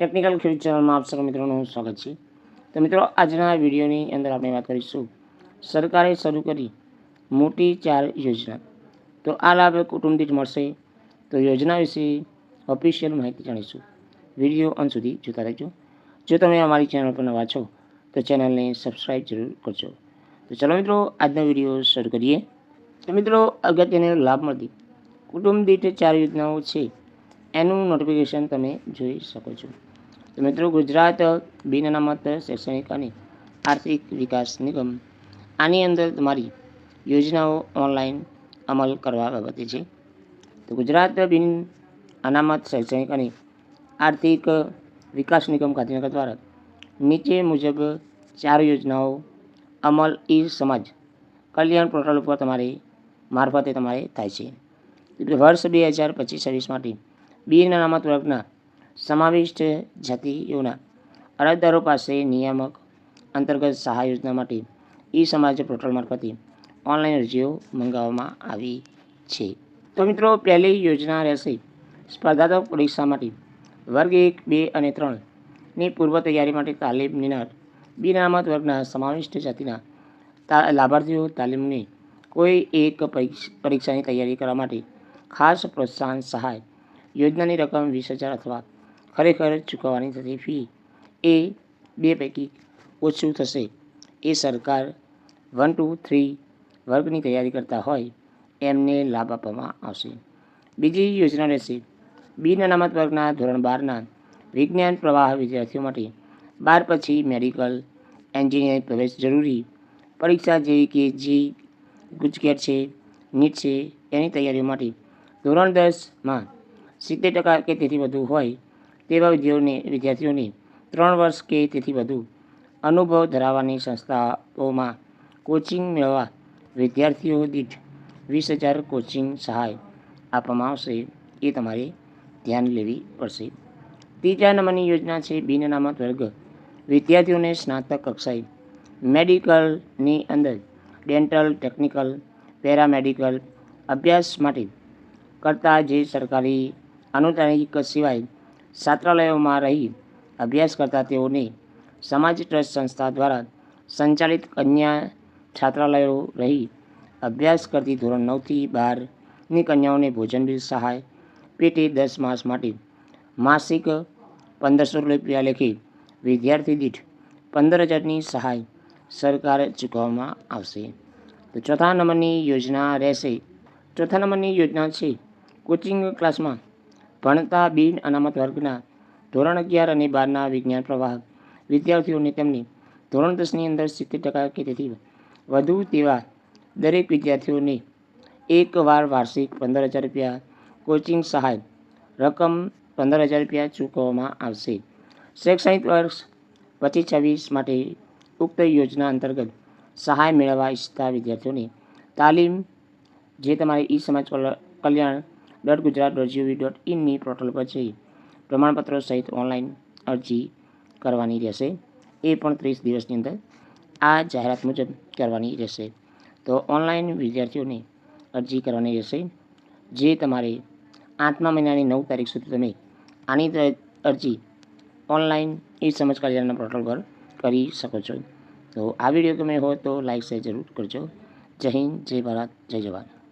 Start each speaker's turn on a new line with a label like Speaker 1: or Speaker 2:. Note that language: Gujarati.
Speaker 1: ટેકનિકલ ખેડૂત ચેનલમાં આપ સર્વ મિત્રોનું સ્વાગત છે. તો મિત્રો, આજના વિડીયોની અંદર આપણે વાત કરીશું સરકારે શરૂ કરી મોટી ચાર યોજના. તો આ લાભ કુટુંબ દીઠ મળશે. તો યોજના વિશે ઓફિશિયલ માહિતી જાણીશું. વીડિયો અંત સુધી જોતા રહેજો. જો તમે અમારી ચેનલ પર નવા છો, તો ચેનલને સબસ્ક્રાઈબ જરૂર કરજો. તો ચલો મિત્રો, આજનો વીડિયો શરૂ કરીએ. તો મિત્રો, અગત્યને લાભ મળતી કુટુંબ દીઠ ચાર યોજનાઓ છે. એનું નોટિફિકેશન તમે જોઈ શકો છો. તો મિત્રો, ગુજરાત બિન અનામત શૈક્ષણિક અને આર્થિક વિકાસ નિગમ આની અંદર તમારી યોજનાઓ ઓનલાઈન અમલ કરવા બાબતે છે. તો ગુજરાત બિન અનામત શૈક્ષણિક અને આર્થિક વિકાસ નિગમ ગાંધીનગર દ્વારા નીચે મુજબ ચાર યોજનાઓ અમલ ઈ સમાજ કલ્યાણ પોર્ટલ ઉપર તમારી મારફતે તમારે થાય છે. વર્ષ બે હજાર પચીસ છવ્વીસ માટે બિન અનામત વર્ગના સમાવિષ્ટ જાતિઓના અરજદારો પાસે નિયામક અંતર્ગત સહાય યોજના માટે ઈ સમાજ પોર્ટલ મારફતે ઓનલાઈન અરજીઓ મંગાવવામાં આવી છે. તો મિત્રો, પહેલી યોજના રહેશે સ્પર્ધાત્મક પરીક્ષા માટે વર્ગ એક, બે અને ત્રણની પૂર્વ તૈયારી માટે તાલીમ નિનાર બિનામત વર્ગના સમાવિષ્ટ જાતિના લાભાર્થીઓ તાલીમની કોઈ એક પરીક્ષ- પરીક્ષાની તૈયારી કરવા માટે ખાસ પ્રોત્સાહન સહાય યોજનાની રકમ વીસ હજાર અથવા ખરેખર ચૂકવવાની થતી ફી એ બે પૈકી ઓછું થશે. એ સરકાર વન ટુ થ્રી વર્ગની તૈયારી કરતા હોય એમને લાભ આપવામાં આવશે. બીજી યોજના રહેશે બિન અનામત વર્ગના ધોરણ બારના વિજ્ઞાન પ્રવાહ વિદ્યાર્થીઓ માટે બાર પછી મેડિકલ એન્જિનિયરિંગ પ્રવેશ જરૂરી પરીક્ષા જેવી કે જી, ગુજકેટ છે, નીટ છે એની તૈયારીઓ માટે ધોરણ દસમાં સિત્તેર ટકા કે તેથી વધુ હોય તેવા વિદ્યાર્થીઓને વિદ્યાર્થીઓને ત્રણ વર્ષ કે તેથી વધુ અનુભવ ધરાવવાની સંસ્થાઓમાં કોચિંગ મેળવવા વિદ્યાર્થીઓ દીઠ વીસ હજાર કોચિંગ સહાય આપવામાં આવશે એ તમારે ધ્યાન લેવી પડશે. ત્રીજા નંબરની યોજના છે બિન અનામત વર્ગ. વિદ્યાર્થીઓને સ્નાતક કક્ષાએ મેડિકલની અંદર ડેન્ટલ, ટેકનિકલ, પેરામેડિકલ અભ્યાસ માટે કરતાં જે સરકારી અનુદાનિક સિવાય છાત્રાલયોમાં રહી અભ્યાસ કરતા તેઓને સમાજ ટ્રસ્ટ સંસ્થા દ્વારા સંચાલિત કન્યા છાત્રાલયો રહી અભ્યાસ કરતી ધોરણ નવથી બારની કન્યાઓને ભોજન સહાય, પેટે દસ માસ માટે માસિક પંદરસો રૂપિયા લેખે વિદ્યાર્થી દીઠ પંદર હજારની સહાય સરકાર ચૂકવવામાં આવશે. તો ચોથા નંબરની યોજના રહેશે. ચોથા નંબરની યોજના છે, કોચિંગ ક્લાસમાં ભણતા બિન અનામત વર્ગના ધોરણ અગિયાર અને બારના વિજ્ઞાન પ્રવાહ વિદ્યાર્થીઓને તેમની ધોરણ દસની અંદર સિત્તેર ટકા કે તેથી વધુ તેવા દરેક વિદ્યાર્થીઓને એકવાર વાર્ષિક પંદર હજાર રૂપિયા કોચિંગ સહાય રકમ પંદર હજાર રૂપિયા ચૂકવવામાં આવશે. શૈક્ષણિક વર્ષ પચીસ છવ્વીસ માટે ઉક્ત યોજના અંતર્ગત સહાય મેળવવા ઈચ્છતા વિદ્યાર્થીઓને તાલીમ જે તમારી ઈ સમાજ કલ- Kalyan dot Gujarat dot G O V dot ઇનની portal પર જઈ પ્રમાણપત્રો સહિત ઓનલાઈન અરજી કરવાની રહેશે. એ પણ ત્રીસ દિવસની અંદર આ જાહેરાત મુજબ કરવાની રહેશે. તો ઓનલાઈન વિદ્યાર્થીઓને અરજી કરવાની રહેશે. જે તમારે આઠમા મહિનાની નવ તારીખ સુધી તમે આની અરજી ઓનલાઈન એ સમજ કલ્યાણના પોર્ટલ પર કરી શકો છો. તો આ વીડિયો ગમે હોય તો લાઈક શેર જરૂર કરજો. જય હિન્દ, જય ભારત, જય જવાન.